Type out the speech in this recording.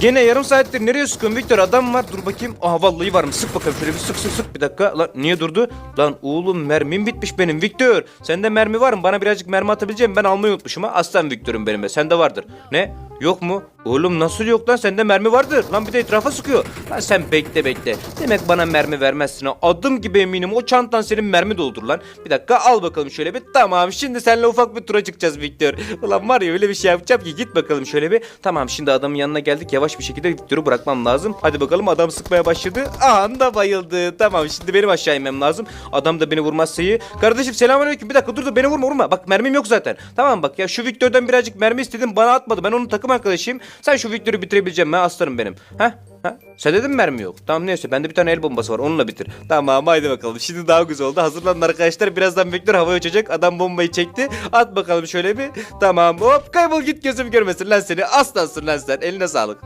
Gene yarım saattir nereye sıkıyorsun Victor? Adam var dur bakayım. Aha vallahi var mı? Sık bakalım şöyle bir sık sık sık bir dakika. Lan niye durdu? Lan oğlum mermim bitmiş benim Victor. Sende mermi var mı? Bana birazcık mermi atabileceğim ben almayı unutmuşum ha. Aslan Victor'um benim be. Sende vardır. Ne? Yok mu? Oğlum nasıl yok lan? Sende mermi vardır. Lan bir de etrafa sıkıyor. Lan sen bekle bekle. Demek bana mermi vermezsin. Adım gibi eminim o çantan senin mermi doldur lan. Bir dakika al bakalım şöyle bir. Tamam şimdi seninle ufak bir tura çıkacağız Victor. Ulan var ya öyle bir şey yapacağım ki git bakalım şöyle bir. Tamam şimdi adamın yanına geldik. Yavaş bir şekilde Victor'u bırakmam lazım. Hadi bakalım adam sıkmaya başladı. Anda bayıldı. Tamam şimdi benim aşağı inmem lazım. Adam da beni vurmazsa iyi. Kardeşim selamünaleyküm. Bir dakika dur dur beni vurma vurma. Bak mermim yok zaten. Tamam bak ya şu Victor'dan birazcık mermi istedim bana atmadı. Ben onun takım arkadaşıyım. Sen şu Victor'u bitirebileceğim ben aslanım benim. Heh Ha? Sen dedin mi mermi yok? Tamam neyse bende bir tane el bombası var onunla bitir. Tamam haydi bakalım şimdi daha güzel oldu. Hazırlanın arkadaşlar birazdan Victor havaya uçacak. Adam bombayı çekti. At bakalım şöyle bir. Tamam hop kaybol git gözüm görmesin lan seni. Aslansın lan sen eline sağlık.